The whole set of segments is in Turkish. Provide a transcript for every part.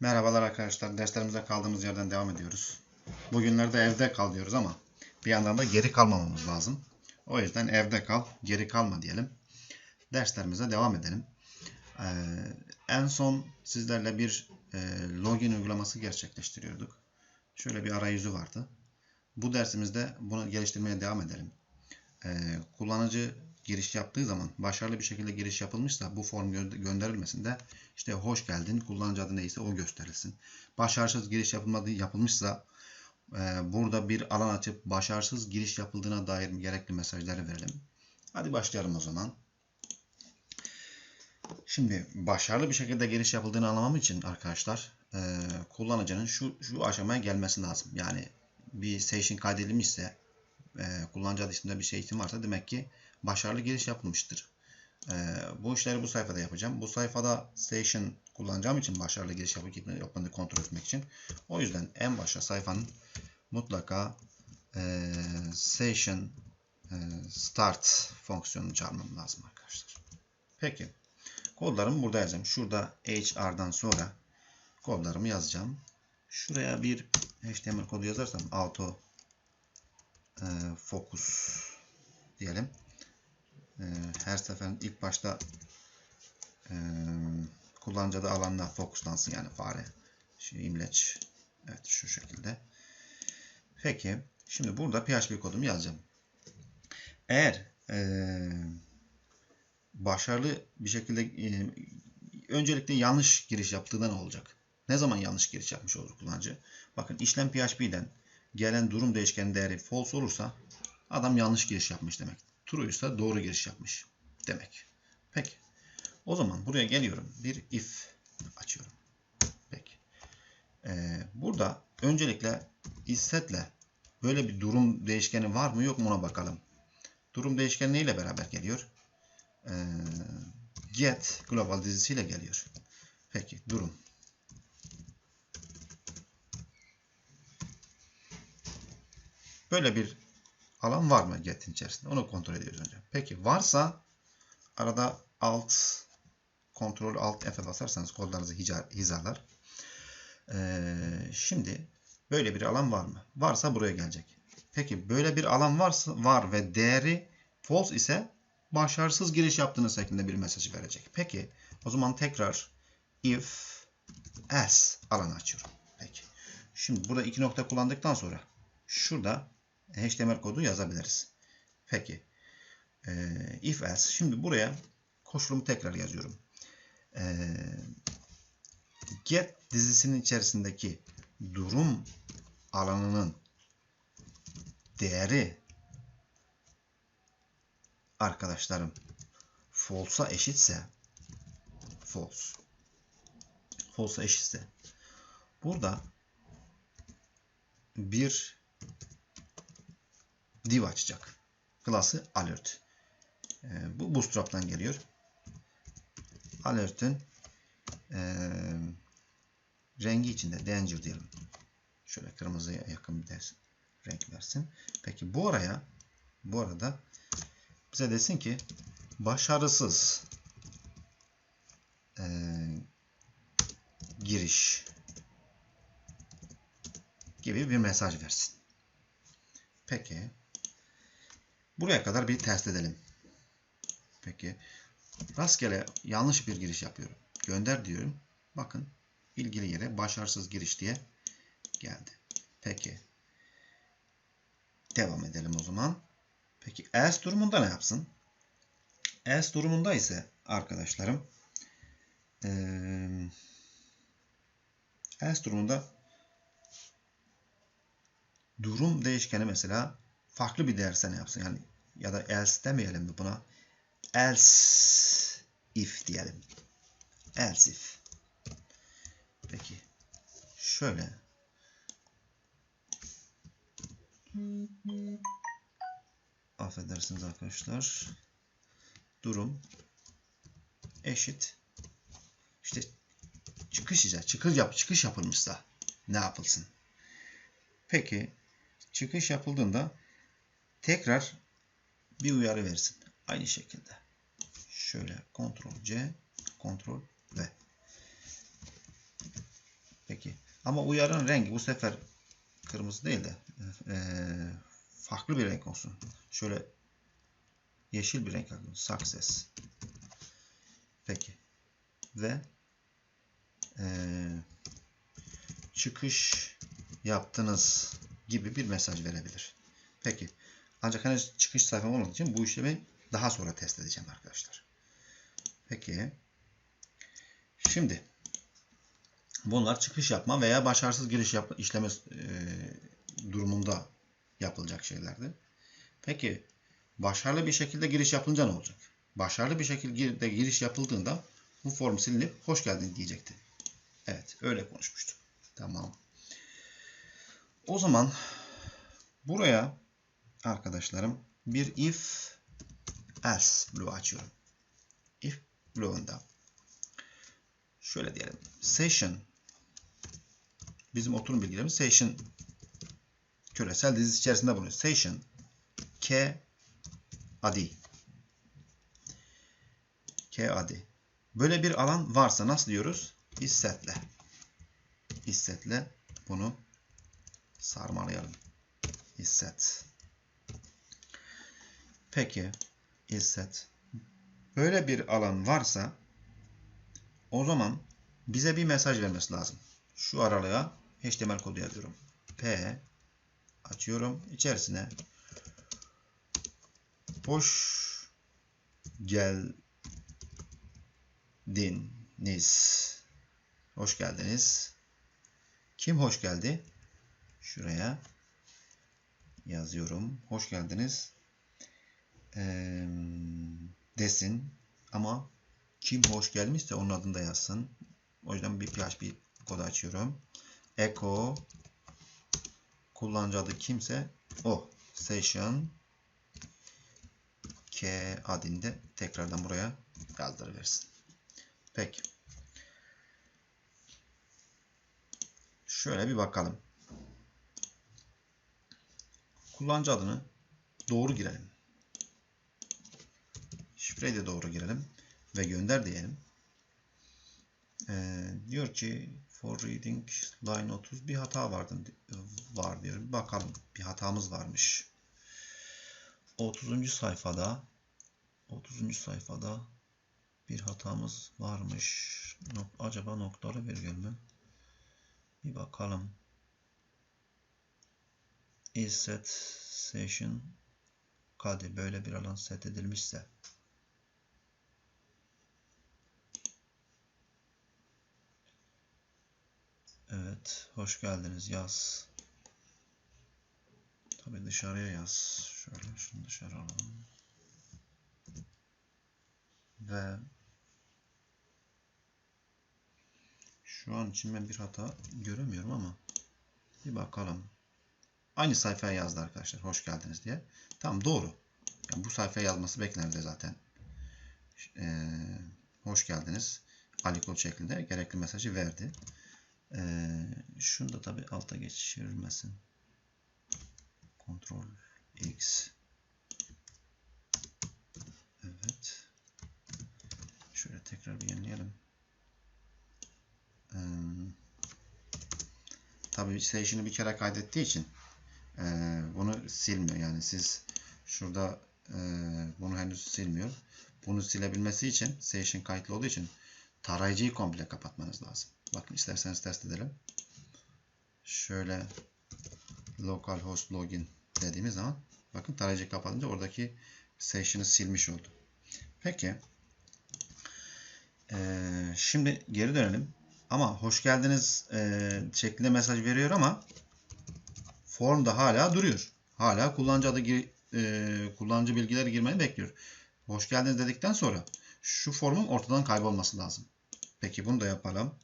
Merhabalar arkadaşlar. Derslerimize kaldığımız yerden devam ediyoruz. Bugünlerde evde kal diyoruz ama bir yandan da geri kalmamamız lazım. O yüzden evde kal, geri kalma diyelim. Derslerimize devam edelim. Ee, en son sizlerle bir e, login uygulaması gerçekleştiriyorduk. Şöyle bir arayüzü vardı. Bu dersimizde bunu geliştirmeye devam edelim. Ee, kullanıcı giriş yaptığı zaman başarılı bir şekilde giriş yapılmışsa bu form gö gönderilmesinde işte hoş geldin kullanıcı adı neyse o gösterilsin. Başarısız giriş yapılmadığı yapılmışsa e, burada bir alan açıp başarısız giriş yapıldığına dair gerekli mesajları verelim. Hadi başlayalım o zaman. Şimdi başarılı bir şekilde giriş yapıldığını anlamam için arkadaşlar e, kullanıcının şu, şu aşamaya gelmesi lazım. Yani bir session kaydedilmişse e, kullanıcı adı isminde bir şey isim varsa demek ki başarılı giriş yapılmıştır. Ee, bu işleri bu sayfada yapacağım. Bu sayfada session kullanacağım için başarılı giriş yapıp yapmadığını kontrol etmek için. O yüzden en başa sayfanın mutlaka e, session e, start fonksiyonunu çağırmam lazım arkadaşlar. Peki. Kodlarımı burada yazacağım. Şurada HR'dan sonra kodlarımı yazacağım. Şuraya bir HTML kodu yazarsam auto e, focus diyelim. E, her seferin ilk başta e, kullanıcı alanına fokuslansın yani fare. Şimdi imleç. Evet şu şekilde. Peki. Şimdi burada PHP kodumu yazacağım. Eğer e, başarılı bir şekilde e, öncelikle yanlış giriş yaptığında olacak? Ne zaman yanlış giriş yapmış olur kullanıcı? Bakın işlem PHP'den gelen durum değişkenin değeri false olursa adam yanlış giriş yapmış demek. True ise doğru giriş yapmış demek. Peki. O zaman buraya geliyorum. Bir if açıyorum. Peki. Ee, burada öncelikle issetle böyle bir durum değişkeni var mı yok mu ona bakalım. Durum değişkeni neyle beraber geliyor? Ee, get global dizisiyle geliyor. Peki durum. Böyle bir alan var mı get'in içerisinde? Onu kontrol ediyoruz önce. Peki varsa arada alt kontrol alt F'e basarsanız kodlarınızı hizalar. Ee, şimdi böyle bir alan var mı? Varsa buraya gelecek. Peki böyle bir alan varsa var ve değeri false ise başarısız giriş yaptığınız şeklinde bir mesaj verecek. Peki o zaman tekrar if else alanı açıyorum. Peki. Şimdi burada iki nokta kullandıktan sonra şurada HTML kodu yazabiliriz. Peki. Ee, if else. Şimdi buraya koşulumu tekrar yazıyorum. Ee, get dizisinin içerisindeki durum alanının değeri arkadaşlarım false'a eşitse false false'a eşitse burada bir div açacak. Klası alert. E, bu bootstrap'tan geliyor. Alert'in e, rengi içinde danger diyelim. Şöyle kırmızıya yakın bir ders, renk versin. Peki bu araya bu arada bize desin ki başarısız e, giriş gibi bir mesaj versin. Peki. Buraya kadar bir test edelim. Peki. Rastgele yanlış bir giriş yapıyorum. Gönder diyorum. Bakın ilgili yere başarısız giriş diye geldi. Peki. Devam edelim o zaman. Peki else durumunda ne yapsın? Else durumunda ise arkadaşlarım else durumunda durum değişkeni mesela farklı bir değerse ne yapsın? Yani ya da else demeyelim mi buna? Else if diyelim. Else if. Peki. Şöyle. Affedersiniz arkadaşlar. Durum eşit. İşte çıkış ise çıkış yap çıkış yapılmışsa ne yapılsın? Peki çıkış yapıldığında tekrar bir uyarı versin. Aynı şekilde. Şöyle Ctrl C, Ctrl V. Ama uyarın rengi bu sefer kırmızı değil de e, farklı bir renk olsun. Şöyle yeşil bir renk alalım. Success. Peki. Ve e, çıkış yaptınız gibi bir mesaj verebilir. Peki. Ancak henüz çıkış sayfam olmadığı için bu işlemi daha sonra test edeceğim arkadaşlar. Peki. Şimdi bunlar çıkış yapma veya başarısız giriş yapma işlemi e, durumunda yapılacak şeylerdi. Peki başarılı bir şekilde giriş yapılınca ne olacak? Başarılı bir şekilde giriş yapıldığında bu form silinip hoş geldin diyecekti. Evet öyle konuşmuştuk. Tamam. O zaman buraya arkadaşlarım bir if else bloğu açıyorum. If bloğunda şöyle diyelim. Session bizim oturum bilgilerimiz session küresel dizisi içerisinde bulunuyor. Session K adi K adi. Böyle bir alan varsa nasıl diyoruz? Issetle. Issetle bunu sarmalayalım. Isset. Peki isset. Böyle bir alan varsa o zaman bize bir mesaj vermesi lazım. Şu aralığa HTML kodu yazıyorum. P açıyorum. İçerisine hoş geldiniz. Hoş geldiniz. Kim hoş geldi? Şuraya yazıyorum. Hoş geldiniz. Ee, desin. Ama kim hoş gelmişse onun adını da yazsın. O yüzden bir PHP kodu açıyorum. Echo kullanıcı adı kimse o. Session K adinde tekrardan buraya yazdırıversin. Peki. Şöyle bir bakalım. Kullanıcı adını doğru girelim. Şifreyi de doğru girelim. Ve gönder diyelim. Ee, diyor ki for reading line 30 bir hata vardı, var diyor. Bakalım. Bir hatamız varmış. 30. sayfada 30. sayfada bir hatamız varmış. Nok acaba noktalı virgül mü? Bir bakalım. Is set session kadi böyle bir alan set edilmişse Evet, hoş geldiniz. Yaz. Tabii dışarıya yaz. Şöyle şunu dışarı alalım. Ve şu an için ben bir hata göremiyorum ama bir bakalım. Aynı sayfaya yazdı arkadaşlar. Hoş geldiniz diye. Tamam doğru. Yani bu sayfaya yazması beklenirdi zaten. Ee, hoş geldiniz. Ali Koç şeklinde gerekli mesajı verdi. Ee, şunu da tabi alta geçirilmesin. Ctrl X. Evet. Şöyle tekrar bir yenileyelim. Ee, tabi station'ı bir kere kaydettiği için e, bunu silmiyor. Yani siz şurada e, bunu henüz silmiyor. Bunu silebilmesi için session kayıtlı olduğu için tarayıcıyı komple kapatmanız lazım. Bakın isterseniz test edelim. Şöyle localhost login dediğimiz zaman bakın tarayıcı kapatınca oradaki session'ı silmiş oldu. Peki. Ee, şimdi geri dönelim. Ama hoş geldiniz e, şeklinde mesaj veriyor ama formda hala duruyor. Hala kullanıcı adı e, kullanıcı bilgileri girmeni bekliyor. Hoş geldiniz dedikten sonra şu formun ortadan kaybolması lazım. Peki bunu da yapalım.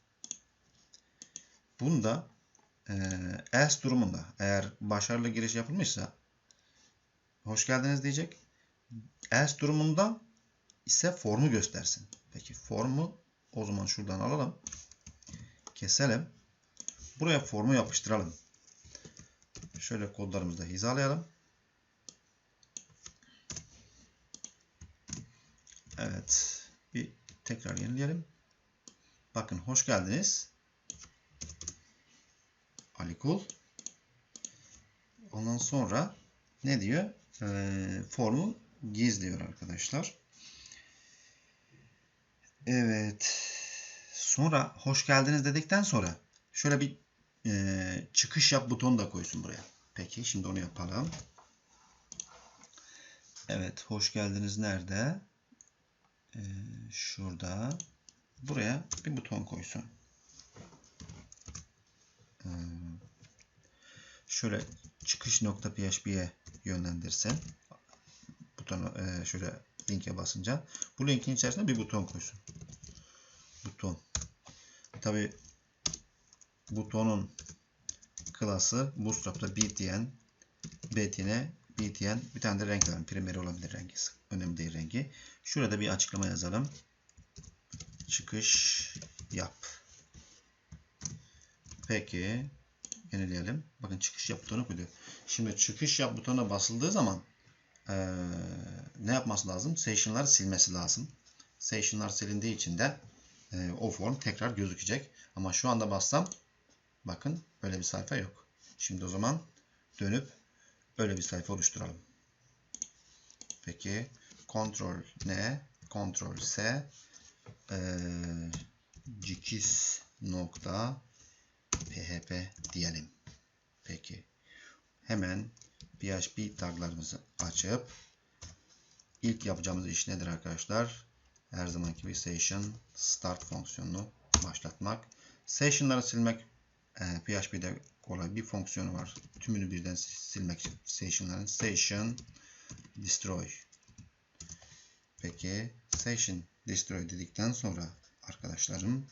Bunda e, else durumunda eğer başarılı giriş yapılmışsa hoş geldiniz diyecek. Else durumunda ise formu göstersin. Peki formu o zaman şuradan alalım. Keselim. Buraya formu yapıştıralım. Şöyle kodlarımızı da hizalayalım. Evet. Bir tekrar yenileyelim. Bakın hoş geldiniz. Alikul. Ondan sonra ne diyor? Ee, formu gizliyor arkadaşlar. Evet. Sonra hoş geldiniz dedikten sonra şöyle bir e, çıkış yap butonu da koysun buraya. Peki şimdi onu yapalım. Evet hoş geldiniz nerede? Ee, şurada. Buraya bir buton koysun. Şöyle çıkış nokta php'ye yönlendirsin. Butonu e, şöyle linke basınca. Bu linkin içerisinde bir buton koysun. Buton. Tabi butonun klası Bootstrap'ta btn, btn, btn bir tane de renk verelim. Primary olabilir rengi. Önemli değil rengi. Şurada bir açıklama yazalım. Çıkış yap. Peki. Yenileyelim. Bakın çıkış yap butonu koydu. Şimdi çıkış yap butonuna basıldığı zaman ee, ne yapması lazım? Session'ları silmesi lazım. Session'lar silindiği için de e, o form tekrar gözükecek. Ama şu anda bassam bakın böyle bir sayfa yok. Şimdi o zaman dönüp öyle bir sayfa oluşturalım. Peki Ctrl N Ctrl S e, cikis nokta php diyelim. Peki hemen PHP taglarımızı açıp ilk yapacağımız iş nedir arkadaşlar? Her zamanki gibi session start fonksiyonunu başlatmak. Session'ları silmek e, PHP'de kolay bir fonksiyonu var. Tümünü birden silmek için session'ların session destroy. Peki session destroy dedikten sonra arkadaşlarım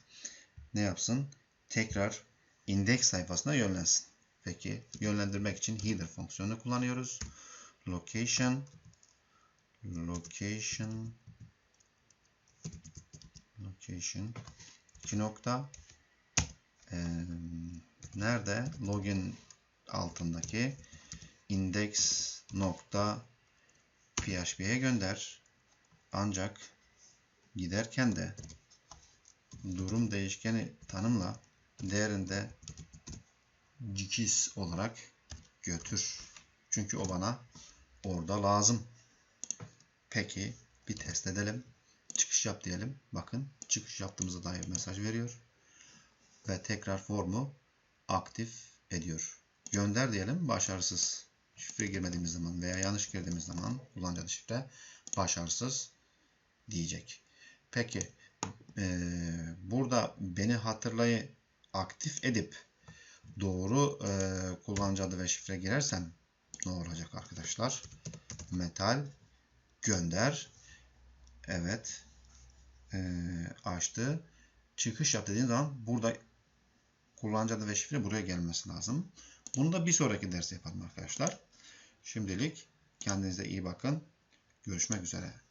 ne yapsın? Tekrar index sayfasına yönlensin. Peki yönlendirmek için header fonksiyonunu kullanıyoruz. Location location location iki nokta ee, nerede login altındaki index nokta php'ye gönder ancak giderken de durum değişkeni tanımla değerinde cikis olarak götür. Çünkü o bana orada lazım. Peki bir test edelim. Çıkış yap diyelim. Bakın çıkış yaptığımıza dair mesaj veriyor. Ve tekrar formu aktif ediyor. Gönder diyelim. Başarısız. Şifre girmediğimiz zaman veya yanlış girdiğimiz zaman kullanıcı adı şifre başarısız diyecek. Peki ee, burada beni hatırlayı aktif edip doğru e, kullanıcı adı ve şifre girersem ne olacak arkadaşlar? Metal gönder. Evet. E, açtı. Çıkış yap dediğin zaman burada kullanıcı adı ve şifre buraya gelmesi lazım. Bunu da bir sonraki ders yapalım arkadaşlar. Şimdilik kendinize iyi bakın. Görüşmek üzere.